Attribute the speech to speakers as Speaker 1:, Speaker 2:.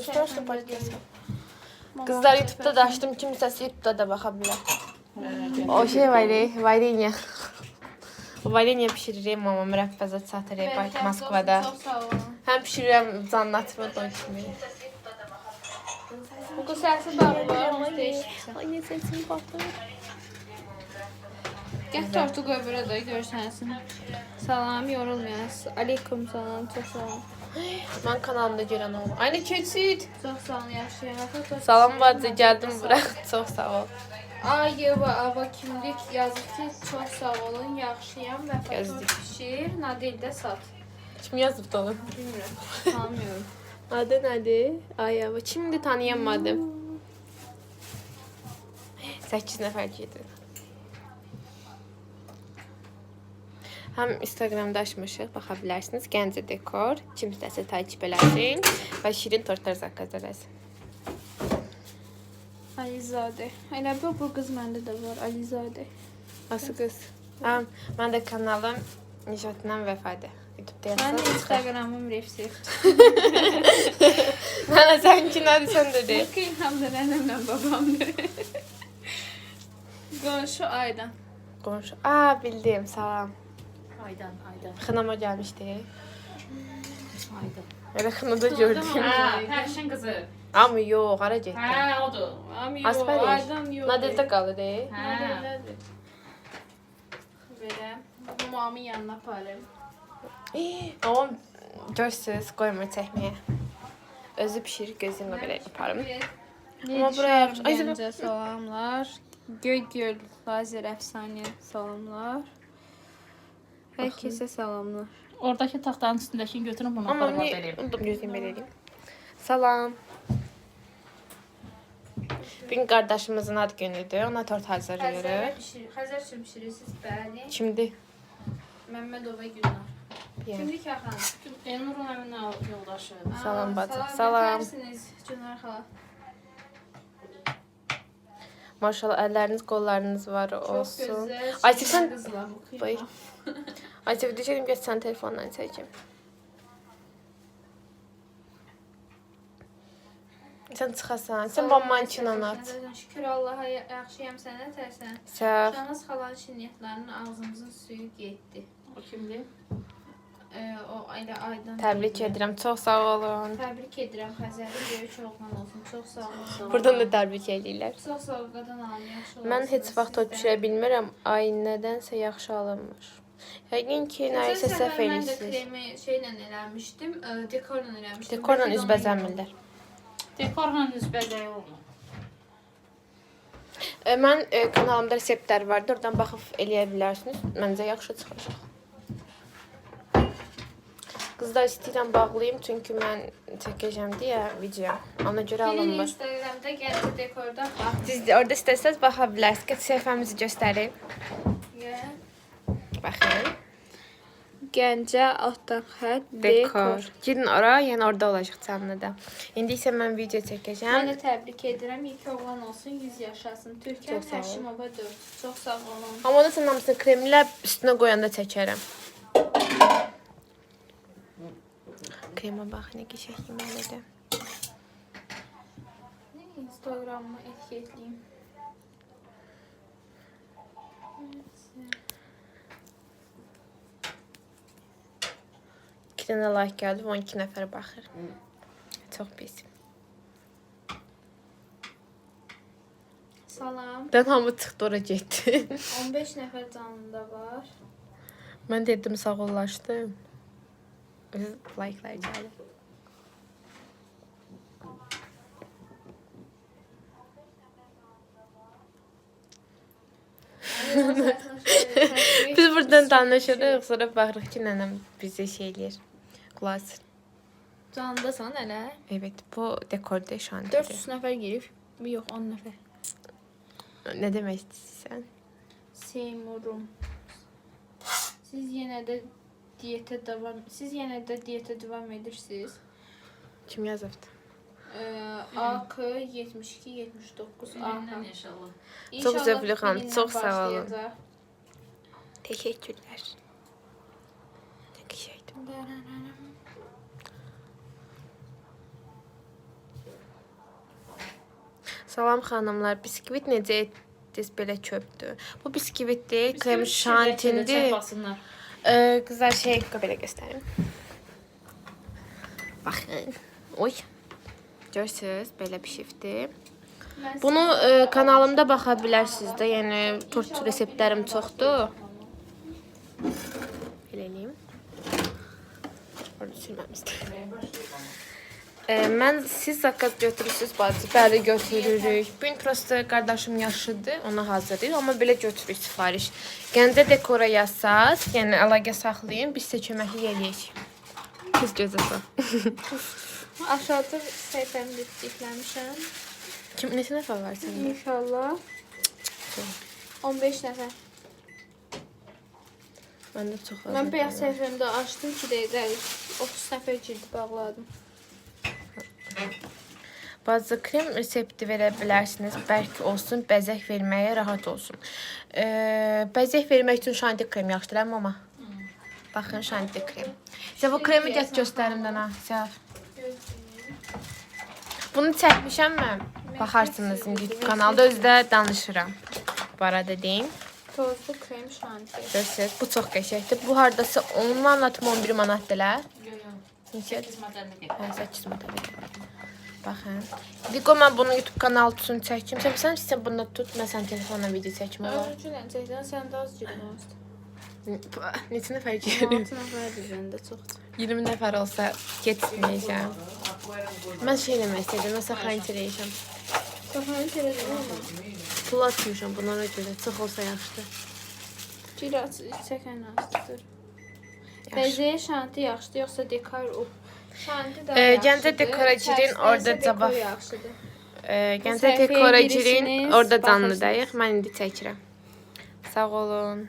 Speaker 1: Üstüne podcast. Kızlar YouTube'da da açtım. Kimsesi YouTube'da da bakabilir. O şey var ya, varilya. O varilya pişiririm ama mürəbbəzə çatırıq Moskvada. Həm pişirirəm, zannatma da kimi.
Speaker 2: Bu sesi bağlı.
Speaker 1: Ay, ne sesim batır.
Speaker 2: Gəl tortu qoy bura da görsənsin. Salam, yorulmayasın. Aleyküm salam, çox sağ olun.
Speaker 1: Mən kanalımda görən olma. Aynı keçid.
Speaker 2: Çox sağ olun, yaxşıyam.
Speaker 1: Salam bacı, gəldim bura. Çox sağ ol.
Speaker 2: Ay, Yeva, Ava kimlik yazır ki, çox sağ olun, yaxşıyam və foto
Speaker 1: Yazdı.
Speaker 2: pişir, Nadildə sat.
Speaker 1: Kim yazıb da onu?
Speaker 2: Bilmirəm, tanımıyorum.
Speaker 1: Adı nədir? Ay, ama kimdi tanıyamadım. 8 nəfər gedir. Həm Instagramda açmışıq, baxa bilərsiniz. Gəncə dekor, kim istəsə takip eləsin və şirin tortlar zakaz eləsin.
Speaker 2: Alizadə. Elə bu, bu qız məndə də var, Alizadə.
Speaker 1: Nasıl qız? Həm mən də kanalım Nijatdan vəfadə. YouTube-da yazsam.
Speaker 2: Instagramım Refsef.
Speaker 1: Mənə səninki nədir sən də de.
Speaker 2: Bakayım həm də nənəmlə babamdır. Qonşu Aydan.
Speaker 1: Qonşu. Aa, bildim. Salam.
Speaker 3: Aydan, Aydan,
Speaker 1: Xınama gəlmişdi.
Speaker 3: Aydan.
Speaker 1: Elə xınada gördüm.
Speaker 3: Ha, Perşin kızı.
Speaker 1: Amma yox, hara getdi?
Speaker 3: Ha, odur.
Speaker 2: Ami
Speaker 1: Asper
Speaker 2: yox,
Speaker 1: yaş.
Speaker 2: Aydan yox.
Speaker 1: Nadildə qalır. e?
Speaker 3: Ha.
Speaker 2: Nadillədir. Verəm. Mamamın yanına aparım.
Speaker 1: Amma görsüz, qoymur çəkməyə. Özü pişirir, gözünlə belə yaparım. Amma buraya Ay,
Speaker 2: salamlar. Göy göl lazer əfsanə salamlar. Hər kəsə salamlar.
Speaker 3: Oradaki taxtanın üstündekini götürün bunu aparıb
Speaker 1: niyə
Speaker 3: vereyim.
Speaker 1: unutdum gözünü belə eləyim. Salam. Bugün qardaşımızın ad günüdür. Ona tort hazırlayırıq.
Speaker 2: Xəzər üçün pişirirsiniz, bəli.
Speaker 1: Kimdir?
Speaker 2: Məmmədova Gülnar. Kimdir ki, xanım?
Speaker 3: Elnur'un evine yoldaşı.
Speaker 1: Salam bacı,
Speaker 2: Salam.
Speaker 1: salam.
Speaker 2: Gülnar xala.
Speaker 1: Maşallah əlləriniz, qollarınız var
Speaker 2: Çox
Speaker 1: olsun.
Speaker 2: gözəl.
Speaker 1: Ay, sən-
Speaker 2: qızlar bu
Speaker 1: Bay.
Speaker 2: xeyir.
Speaker 1: Ay sevdi deyəcəm gəl sən çıxasan. Sən mammançınla at.
Speaker 2: Şükür Allaha ya- yaxşıyam sənə tərsən.
Speaker 1: Sağ.
Speaker 2: Şahnaz xalanın şirniyyatlarının ağzımızın suyu getdi.
Speaker 3: O kimdi?
Speaker 2: Ee, o elə aydan.
Speaker 1: Təbrik
Speaker 2: deyildi.
Speaker 1: edirəm. Çox sağ olun.
Speaker 2: Təbrik edirəm Xəzəri böyük oğlan olsun. Çox sağ olun.
Speaker 1: Buradan da təbrik edirlər.
Speaker 2: Çox sağ ol qadın alım yaxşı olasınız.
Speaker 1: Mən heç vaxt tort
Speaker 2: Sizdən.
Speaker 1: pişirə bilmirəm. Ay nədənsə yaxşı alınmır. Yəqin ki,
Speaker 2: Keçən
Speaker 1: nəyisə
Speaker 2: səfər
Speaker 1: səhv
Speaker 2: Mən də
Speaker 1: eləyirsiniz.
Speaker 2: kremi şeylə eləmişdim, e, dekorla eləmişdim.
Speaker 1: Dekorla
Speaker 2: Bəlkə də
Speaker 1: üz
Speaker 2: ona
Speaker 1: bəzəmirlər.
Speaker 3: Dekorla yüz bəzəyi olmur.
Speaker 1: E, Mən e, kanalımda reseptlər vardı. Oradan baxıb eləyə bilərsiniz. Məncə yaxşı çıxacaq. Qızlar istəyirəm bağlayım çünki mən çəkəcəm deyə video. Ona görə
Speaker 2: Gelin
Speaker 1: alınmır.
Speaker 2: Instagramda gəldi dekorda bax.
Speaker 1: Siz orada istəsəz baxa bilərsiniz. Səhifəmizi göstərim. Baxın.
Speaker 2: Gəncə altdan xətt
Speaker 1: Dekor. Girin ora, yəni orada olacaq canlıda. İndi isə mən video
Speaker 2: Mən
Speaker 1: çəkəcəm.
Speaker 2: də təbrik edirəm. İlk oğlan olsun, 100 yaşasın. Türkan. Həşimova 4. Çox sağ olun.
Speaker 1: Amma onu sən hamısını kremlə üstünə qoyanda çəkərəm. Krema bax, nə qəşəng yeməlidir.
Speaker 2: Instagramımı etiketləyim.
Speaker 1: İki dənə like gəldi, 12 nəfər baxır. Çox pis.
Speaker 2: Salam.
Speaker 1: Dən hamı çıxdı ora getdi.
Speaker 2: 15 nəfər canlıda var.
Speaker 1: Mən dedim sağollaşdım. Öz like-lar gəlir. Biz buradan danışırıq, sonra baxırıq ki, nənəm bizə şey eləyir. Qulaq.
Speaker 2: Canlıdasan hələ?
Speaker 1: Evet, bu dekorda şantidir.
Speaker 2: 400 nəfər girib. Yox, 10 nəfər.
Speaker 1: Nə demək istəyirsən?
Speaker 2: Seymurum. Siz yenə də diyetə davam siz yenə də diyetə davam edirsiniz.
Speaker 1: Kim yazıbdı?
Speaker 2: Ee, AK 72 79
Speaker 3: Səndən
Speaker 2: AK.
Speaker 3: inşallah.
Speaker 1: Zövqlü xanım,
Speaker 2: birindən
Speaker 1: çox sağ olun. Teşekkürler. Salam xanımlar. Biskvit necə etdiniz belə çöpdür? Bu biskvit deyil, krem şantindir. Ee, kızlar şey böyle göstereyim. Bakın. Oy. Görürsünüz belə.
Speaker 2: Mən
Speaker 1: Bunu e, kanalımda baxa bilərsiniz də. Yəni tort reseptlərim çoxdur. Belə eləyim. Orada sürməmişdim. E, mən siz zakaz götürürsüz bacı. Bəli götürürük. Bu gün prosta qardaşım yaşıdır, ona hazırlayır, amma belə götürürük sifariş. Gəncə dekora yazsaz, yəni əlaqə saxlayın, biz sizə köməklik eləyək. Biz gözə sal.
Speaker 2: aşağıda səhifəmi də tikləmişəm.
Speaker 1: Kim neçə nəfər var səndə?
Speaker 2: İnşallah 15 nəfər.
Speaker 1: Məndə çox az.
Speaker 2: Mən
Speaker 1: var.
Speaker 2: səhifəmdə açdım ki, dəqiqə 30 nəfər cildi bağladım.
Speaker 1: Bazı krem resepti verə bilərsiniz. Bərk olsun, bəzək verməyə rahat olsun. Ee, bəzək vermək üçün şanti krem yaxşıdır, amma. Baxın şanti krem. Sizə bu kremi gəl göstərimdən ha. Səf. Bunu çəkmişəm mən. Baxarsınız YouTube kanalda özdə danışıram. Bu arada deyim.
Speaker 2: Tozlu krem şanti.
Speaker 1: Görürsünüz, bu çox qəşəngdir. Bu hardasa 10 manat, 11 manatdırlar.
Speaker 3: 8 modelini
Speaker 1: Hə, 8 manat. Baxın. Diqo mən bunu YouTube kanalı üçün çəkim. Sən sən bunu tut, mən sən telefonla video çəkim olar.
Speaker 2: Özünlə çəkdən sən də az olsun.
Speaker 1: Neçə nəfər gəlir?
Speaker 2: 6 nəfərdir məndə çoxdur.
Speaker 1: 20 nəfər olsa getməyəcəm. Mən şey demək istədim, mən saxlayın eləyəcəm.
Speaker 2: Baxın televizyon olmaz.
Speaker 1: Pul atmışam buna görə. Çox olsa yaxşıdır.
Speaker 2: Cil çəkən astıdır. Bəzəyə şanti yaxşıdır, yoxsa dekor? Şanti da
Speaker 1: Ee,
Speaker 2: yaxşıdır.
Speaker 1: Gəncə
Speaker 2: içərisində
Speaker 1: orada cavab-. Ee, Gəncə
Speaker 2: girirsiniz,
Speaker 1: orada canlıdayıq. Mən indi çəkirəm. Sağ olun.